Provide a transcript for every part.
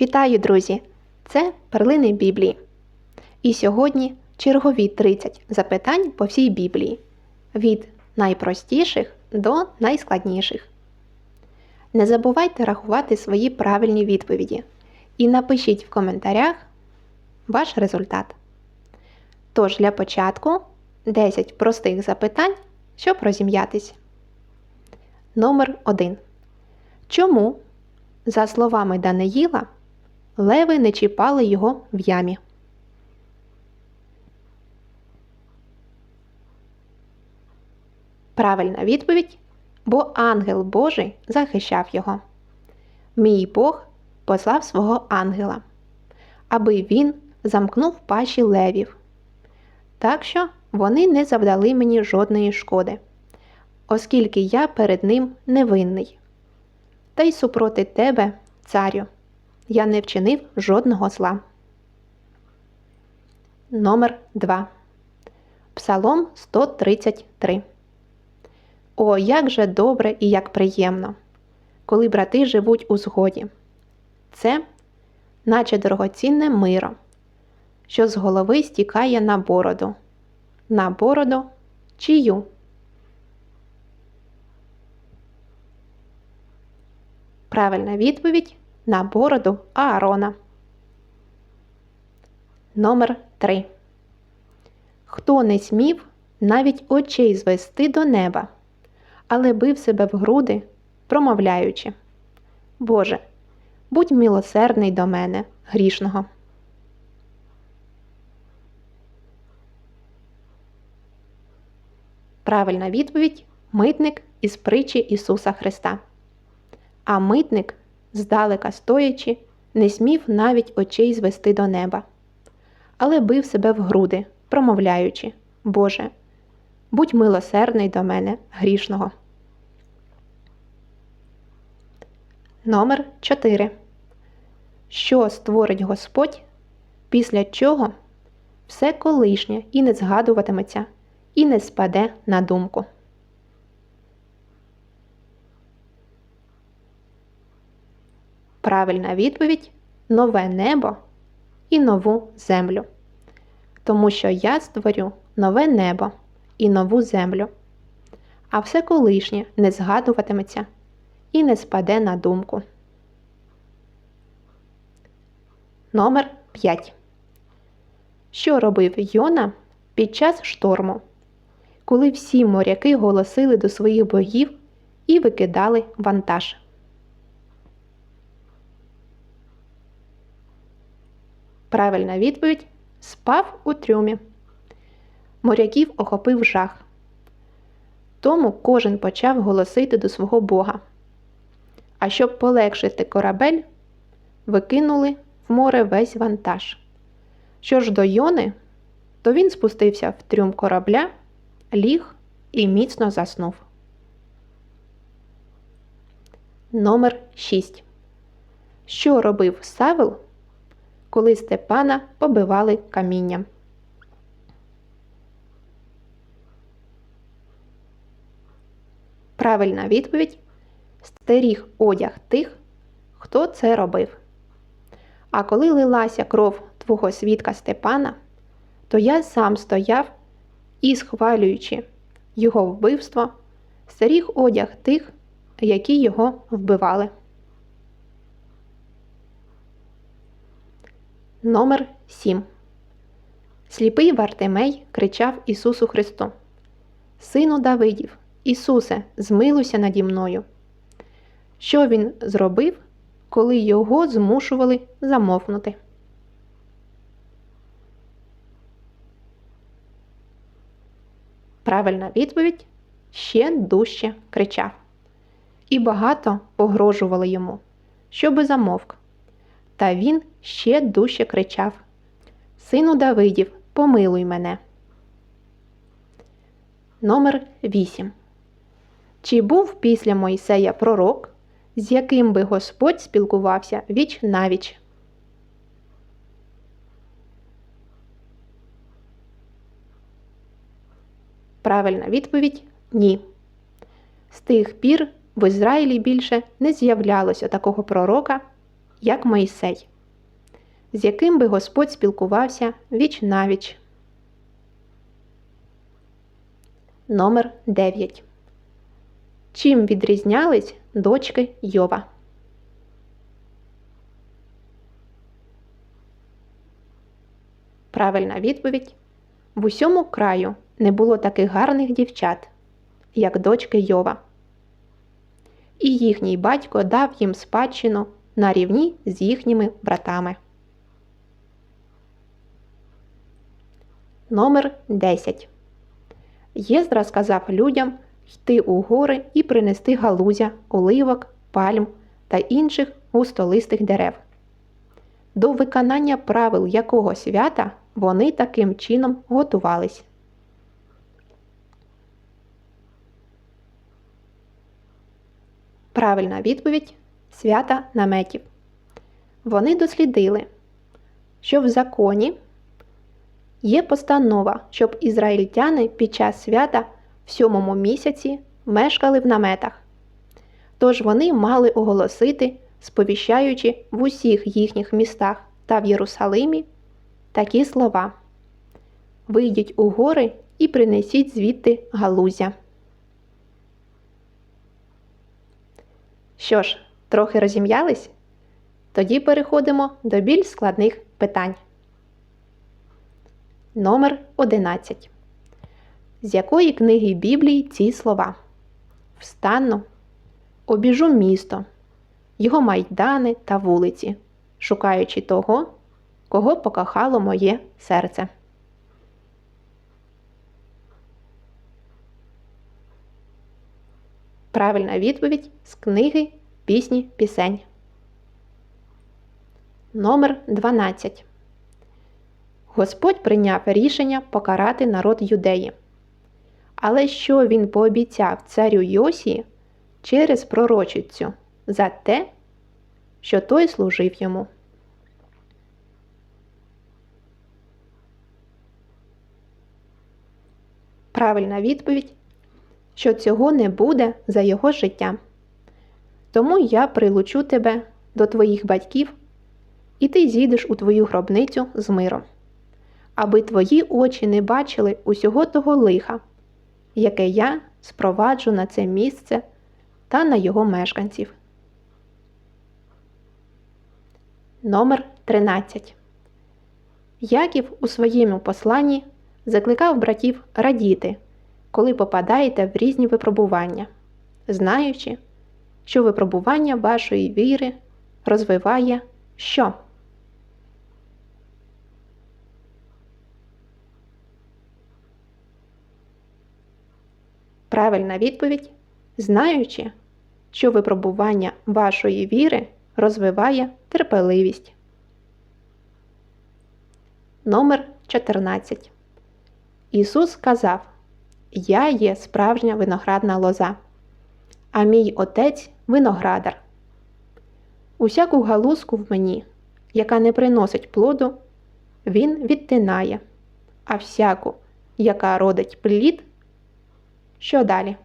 Вітаю, друзі! Це перлини Біблії. І сьогодні чергові 30 запитань по всій Біблії від найпростіших до найскладніших. Не забувайте рахувати свої правильні відповіді і напишіть в коментарях ваш результат. Тож для початку 10 простих запитань, щоб розім'ятись. Номер 1. Чому, за словами Даниїла, леви не чіпали його в ямі? Правильна відповідь, бо ангел Божий захищав його. Мій Бог послав свого ангела, аби він замкнув паші левів. Так що вони не завдали мені жодної шкоди, оскільки я перед ним невинний. Та й супроти тебе, царю, я не вчинив жодного зла. Номер 2. Псалом 133. О, як же добре і як приємно, коли брати живуть у згоді. Це, наче дорогоцінне миро, що з голови стікає на бороду. На бороду чию? Правильна відповідь на бороду Аарона. Номер 3. Хто не смів навіть очей звести до неба, але бив себе в груди, промовляючи Боже, будь милосердний до мене, грішного. Правильна відповідь митник із притчі Ісуса Христа. А митник, здалека стоячи, не смів навіть очей звести до неба, але бив себе в груди, промовляючи Боже, будь милосердний до мене, грішного. Номер 4. Що створить Господь, після чого все колишнє і не згадуватиметься, і не спаде на думку. Правильна відповідь нове небо і нову землю. Тому що я створю нове небо і нову землю, а все колишнє не згадуватиметься і не спаде на думку. Номер 5. Що робив Йона під час шторму, коли всі моряки голосили до своїх богів і викидали вантаж? Правильна відповідь спав у трюмі. Моряків охопив жах. Тому кожен почав голосити до свого Бога. А щоб полегшити корабель, викинули в море весь вантаж. Що ж до Йони, то він спустився в трюм корабля, ліг і міцно заснув. Номер 6. Що робив Савел, коли Степана побивали камінням? Правильна відповідь стеріг одяг тих, хто це робив. А коли лилася кров твого свідка Степана, то я сам стояв і, схвалюючи його вбивство, стеріг одяг тих, які його вбивали. Номер 7. Сліпий Вартимей кричав Ісусу Христу: Сину Давидів, Ісусе, змилуйся наді мною. Що він зробив, коли його змушували замовкнути? Правильна відповідь ще дужче кричав. І багато погрожували йому, щоби замовк. Та він ще дужче кричав: Сину Давидів, помилуй мене. Номер 8. Чи був після Мойсея пророк, з яким би Господь спілкувався віч навіч? Правильна відповідь ні. З тих пір в Ізраїлі більше не з'являлося такого пророка, як Моїсей, з яким би Господь спілкувався віч навіч. Номер 9. Чим відрізнялись дочки Йова? Правильна відповідь. В усьому краю не було таких гарних дівчат, як дочки Йова. І їхній батько дав їм спадщину на рівні з їхніми братами. Номер 10. Єздра сказав людям йти у гори і принести галузя, оливок, пальм та інших густолистих дерев. До виконання правил якого свята вони таким чином готувались. Правильна відповідь свята наметів. Вони дослідили, що в законі є постанова, щоб ізраїльтяни під час свята в сьомому місяці мешкали в наметах. Тож вони мали оголосити, сповіщаючи в усіх їхніх містах та в Єрусалимі такі слова: Вийдіть у гори і принесіть звідти галузя. Що ж, трохи розім'ялись? Тоді переходимо до більш складних питань. Номер 11. З якої книги Біблії ці слова? Встану, обіжу місто, його майдани та вулиці, шукаючи того, кого покохало моє серце. Правильна відповідь з книги Пісні Пісень. Номер 12. Господь прийняв рішення покарати народ юдеї. Але що він пообіцяв царю Йосії через пророчицю за те, що той служив йому? Правильна відповідь, що цього не буде за його життя. Тому я прилучу тебе до твоїх батьків, і ти зійдеш у твою гробницю з миром, аби твої очі не бачили усього того лиха, яке я спроваджу на це місце та на його мешканців. Номер 13. Яків у своєму посланні закликав братів радіти, коли попадаєте в різні випробування, знаючи, що випробування вашої віри розвиває що? Правильна відповідь знаючи, що випробування вашої віри розвиває терпеливість. Номер 14. Ісус сказав: Я є справжня виноградна лоза, а мій отець виноградар. Усяку галузку в мені, яка не приносить плоду, він відтинає, а всяку, яка родить плід, що далі?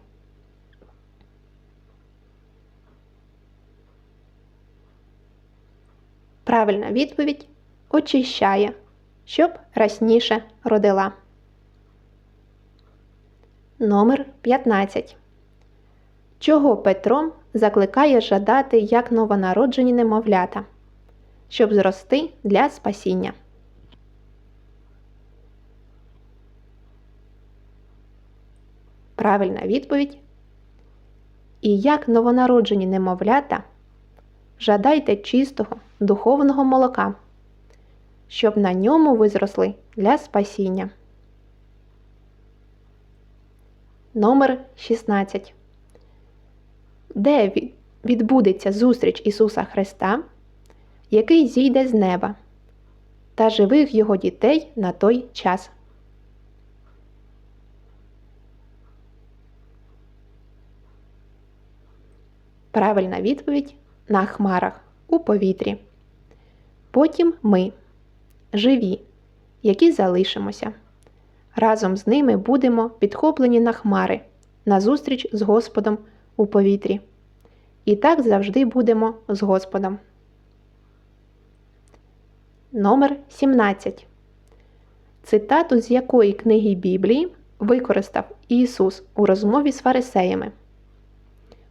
Правильна відповідь очищає, щоб расніше родила. Номер 15. Чого Петро закликає жадати як новонароджені немовлята, щоб зрости для спасіння? Правильна відповідь. І як новонароджені немовлята, жадайте чистого духовного молока, щоб на ньому ви зросли для спасіння. Номер 16. Де відбудеться зустріч Ісуса Христа, який зійде з неба та живих Його дітей на той час? Правильна відповідь на хмарах у повітрі. Потім ми живі, які залишимося. Разом з ними будемо підхоплені на хмари, на зустріч з Господом у повітрі. І так завжди будемо з Господом. номер 17. Цитату з якої книги Біблії використав Ісус у розмові з фарисеями.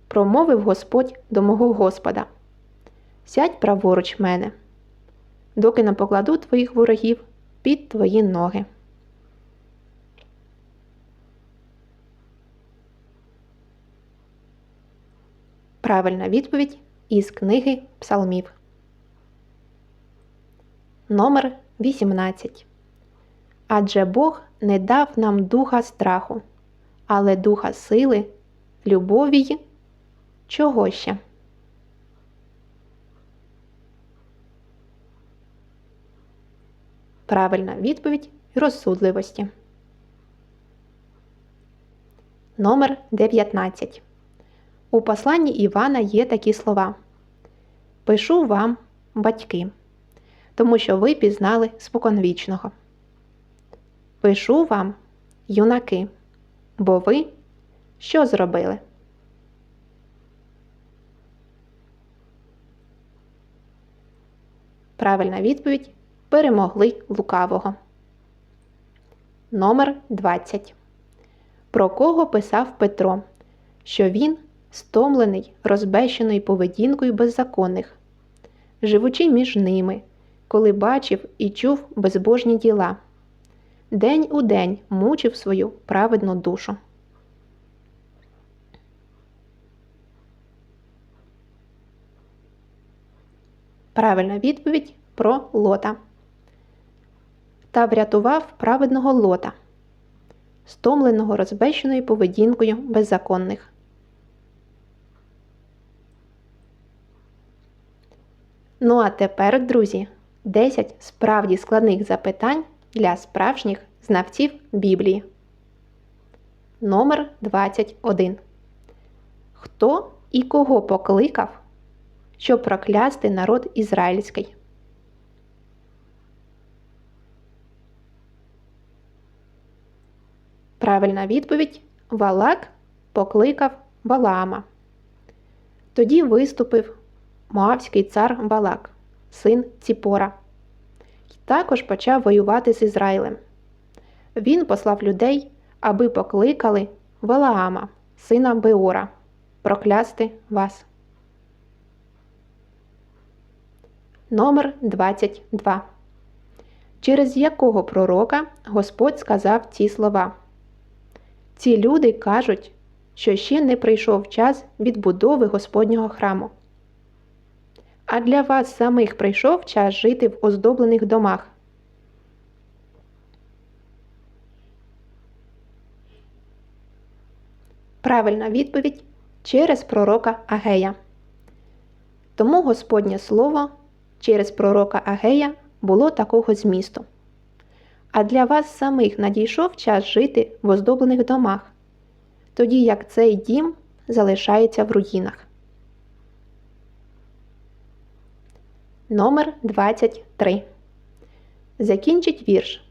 Промовив Господь до мого Господа. Сядь праворуч мене, доки не покладу твоїх ворогів під твої ноги. Правильна відповідь із книги Псалмів. Номер 18. Адже Бог не дав нам духа страху, але духа сили, любові чого ще? Правильна відповідь розсудливості. Номер 19. У посланні Івана є такі слова. Пишу вам, батьки, тому що ви пізнали споконвічного. Пишу вам, юнаки, бо ви що зробили? Правильна відповідь перемогли лукавого. Номер 20. Про кого писав Петро, що він стомлений розбещеною поведінкою беззаконних, живучи між ними, коли бачив і чув безбожні діла, день у день мучив свою праведну душу. Правильна відповідь про лота. Та врятував праведного лота, стомленого розбещеною поведінкою беззаконних. Ну а тепер, друзі, 10 справді складних запитань для справжніх знавців Біблії. Номер 21. Хто і кого покликав, щоб проклясти народ ізраїльський? Правильна відповідь Валак покликав Валаама. Тоді виступив Моавський цар Балак, син Ціпора, і також почав воювати з Ізраїлем. Він послав людей, аби покликали Валаама, сина Беора, проклясти вас. Номер 22. Через якого пророка Господь сказав ці слова? Ці люди кажуть, що ще не прийшов час відбудови Господнього храму. А для вас самих прийшов час жити в оздоблених домах. Правильна відповідь через пророка Агея. Тому Господнє Слово через пророка Агея було такого змісту. А для вас самих надійшов час жити в оздоблених домах, тоді як цей дім залишається в руїнах. Номер 23. Закінчить вірш.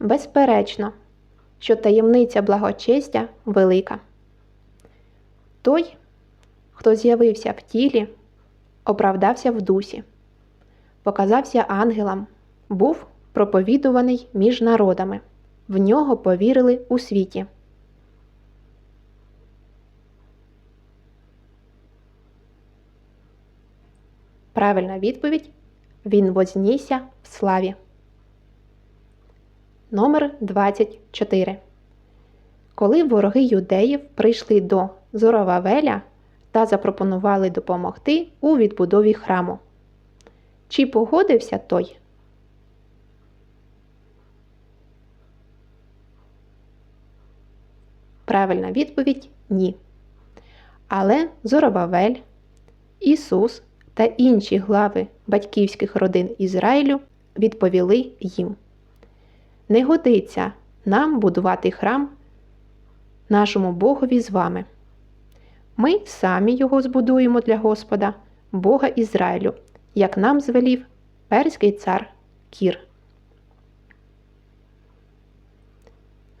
Безперечно, що таємниця благочестя велика. Той, хто з'явився в тілі, оправдався в дусі, показався ангелам, був проповідуваний між народами, в нього повірили у світі. Правильна відповідь Він вознісся в славі. Номер 24. Коли вороги юдеїв прийшли до Зоровавеля та запропонували допомогти у відбудові храму. Чи погодився той? Правильна відповідь ні. Але Зоровавель, Ісус та інші глави батьківських родин Ізраїлю відповіли їм: Не годиться нам будувати храм нашому Богові з вами. Ми самі його збудуємо для Господа, Бога Ізраїлю, як нам звелів перський цар Кір.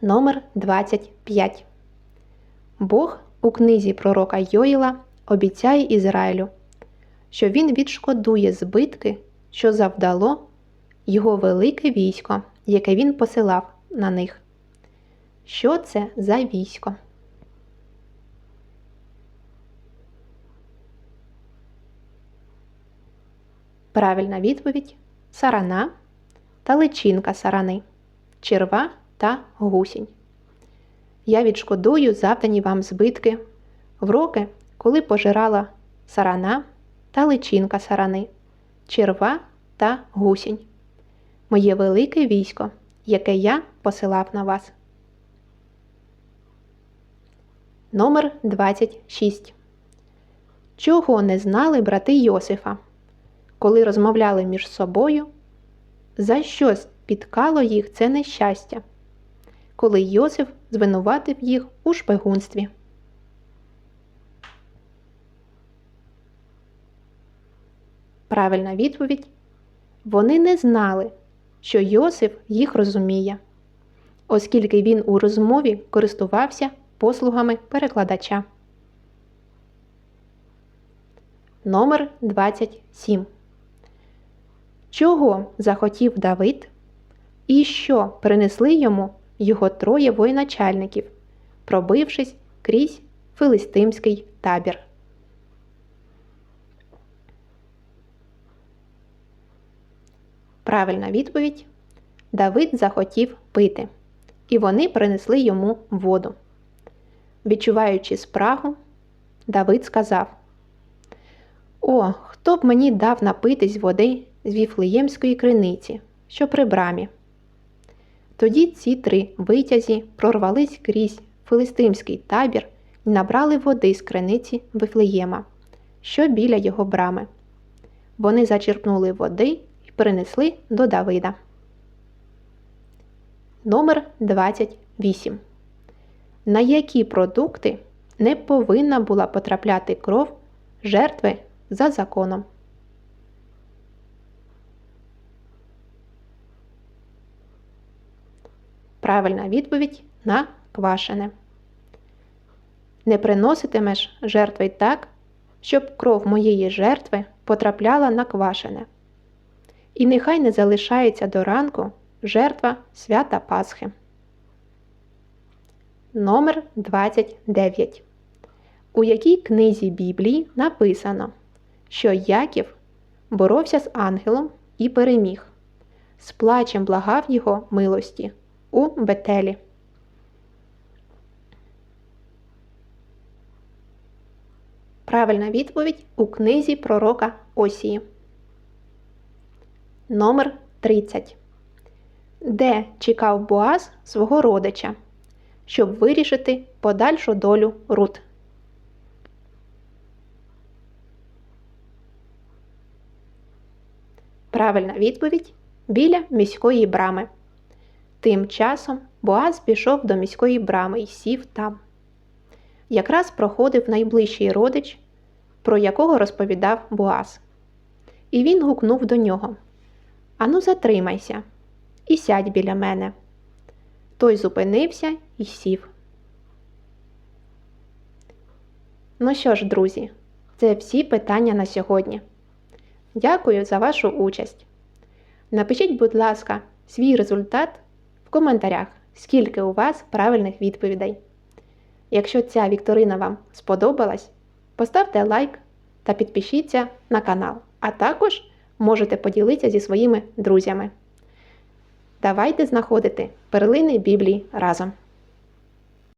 Номер 25. Бог у книзі пророка Йоїла обіцяє Ізраїлю що він відшкодує збитки, що завдало його велике військо, яке він посилав на них. Що це за військо? Правильна відповідь сарана та личинка сарани, черва та гусінь. Я відшкодую завдані вам збитки в роки, коли пожирала сарана та личинка сарани, черва та гусінь. Моє велике військо, яке я посилав на вас. Номер 26. Чого не знали брати Йосифа, коли розмовляли між собою? За що спіткало їх це нещастя, коли Йосиф звинуватив їх у шпигунстві? Правильна відповідь вони не знали, що Йосиф їх розуміє, оскільки він у розмові користувався послугами перекладача. Номер 27. Чого захотів Давид і що принесли йому його троє воєначальників, пробившись крізь филистимський табір? Правильна відповідь Давид захотів пити, і вони принесли йому воду. Відчуваючи спрагу, Давид сказав: О, хто б мені дав напитись води з віфлеємської криниці, що при брамі. Тоді ці три витязі прорвались крізь филистимський табір і набрали води з криниці Вифлеєма, що біля його брами. Вони зачерпнули води і принесли до Давида. Номер 28. На які продукти не повинна була потрапляти кров жертви за законом? Правильна відповідь на квашене. Не приноситимеш жертви так, щоб кров моєї жертви потрапляла на квашене. І нехай не залишається до ранку жертва свята Пасхи. Номер 29. У якій книзі Біблії написано, що Яків боровся з ангелом і переміг, з плачем благав його милості у Бетелі. Правильна відповідь у книзі пророка Осії. Номер 30. Де чекав Боаз свого родича, щоб вирішити подальшу долю Рут? Правильна відповідь біля міської брами. Тим часом Боаз пішов до міської брами і сів там. Якраз проходив найближчий родич, про якого розповідав Боаз. І він гукнув до нього Ану, затримайся і сядь біля мене. Той зупинився і сів. Ну що ж, друзі, це всі питання на сьогодні. Дякую за вашу участь. Напишіть, будь ласка, свій результат в коментарях, скільки у вас правильних відповідей. Якщо ця вікторина вам сподобалась, поставте лайк та підпишіться на канал, а також можете поділитися зі своїми друзями. Давайте знаходити перлини Біблії разом.